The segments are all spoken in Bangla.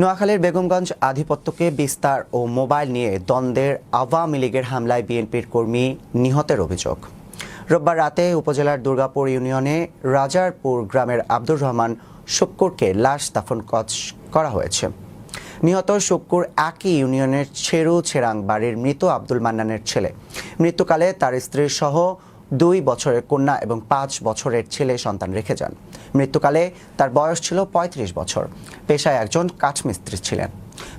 নোয়াখালীর বেগমগঞ্জ আধিপত্যকে বিস্তার ও মোবাইল নিয়ে দ্বন্দ্বের আওয়ামী লীগের হামলায় বিএনপির কর্মী নিহতের অভিযোগ। রোববার রাতে উপজেলার দুর্গাপুর ইউনিয়নে রাজারপুর গ্রামের আব্দুর রহমান শুক্কুরকে লাশ দাফন করা হয়েছে। নিহত শুক্কুর একই ইউনিয়নের ছেরু ছেরাং বাড়ির মৃত আব্দুল মান্নানের ছেলে। মৃত্যুকালে তার স্ত্রীর সহ দুই বছরের কন্যা এবং পাঁচ বছরের ছেলে সন্তান রেখে যান। মৃত্যুকালে তার বয়স ছিল ৩৫ বছর। পেশায় একজন কাঠমিস্ত্রি ছিলেন।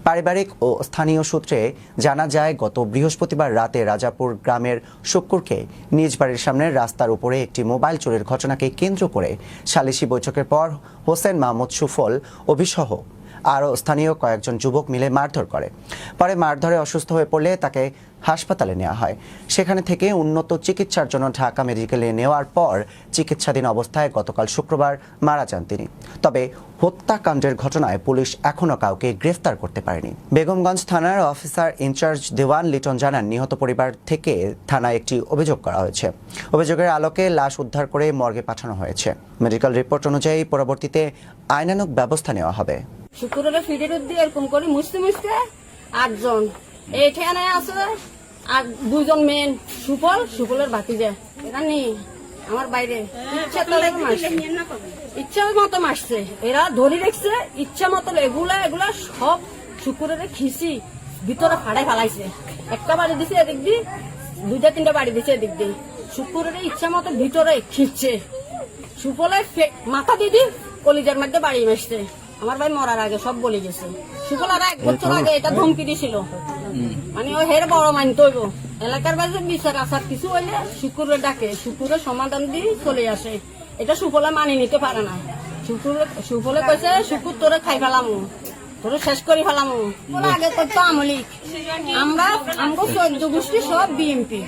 পারিবারিক ও স্থানীয় সূত্রে জানা যায়, গত বৃহস্পতিবার রাতে রাজাপুর গ্রামের শুক্কুরকে নিজ বাড়ির সামনে রাস্তার উপরে একটি মোবাইল চোরের ঘটনাকে কেন্দ্র করে সালিশি বৈঠকের পর হোসেন মাহমুদ সুফল অভিসহ আরও স্থানীয় কয়েকজন যুবক মিলে মারধর করে। পরে মারধরে অসুস্থ হয়ে পড়লে তাকে হাসপাতালে নেওয়া হয়। সেখানে থেকে উন্নত চিকিৎসার জন্য ঢাকা মেডিকেলে নেওয়ার পর চিকিৎসাধীন অবস্থায় গতকাল শুক্রবার মারা যান তিনি। তবে হত্যাকাণ্ডের ঘটনায় পুলিশ এখনও কাউকে গ্রেফতার করতে পারেনি। বেগমগঞ্জ থানার অফিসার ইনচার্জ দেওয়ান লিটন জানান, নিহত পরিবার থেকে থানায় একটি অভিযোগ করা হয়েছে। অভিযোগের আলোকে লাশ উদ্ধার করে মর্গে পাঠানো হয়েছে। মেডিকেল রিপোর্ট অনুযায়ী পরবর্তীতে আইনানুগ ব্যবস্থা নেওয়া হবে। শুক্রবারে ফিরে দিয়ে এরকম করে মুছতে মুছতে আটজন। এইখানে আছে আর দুজন মেন সুফল সুফলের যায় এরা নেই আমার বাইরে। ইচ্ছা মতো মাসছে এরা ধরে রেখছে ইচ্ছা মতো এগুলা এগুলা সব শুক্রের খিসি ভিতরে ফাড়াই ফেলাইছে। একটা বাড়ি দিছে এদিক দিয়ে, দুইটা, তিনটা বাড়ি দিছে এদিক দিয়ে। শুক্রের ইচ্ছা মতো ভিতরে খিচ্ছে। সুফলে মাথা দিদি কলিজার মধ্যে বাড়ি মেসছে আমার ভাই মরার আগে সব বলে গেছে। আর এক বছর আগে এটা ধমকি দিছিল। মানে ও হের বড় মানতে হইব এলাকার বাজে বিচার আসার কিছু হইলে শুকুরের ডাকে শুকুরের সমাধান দিয়ে চলে আসে। এটা সুফলে মানি নিতে পারে না। শুকুর সুফলে কইছে শুকুর তোরে খাই ফেলামু। তোরে শেষ করে ফেলামু। আগে করতো আমলিক। আমরা আমগো চোদ্দ গোষ্ঠী সব বিএমপি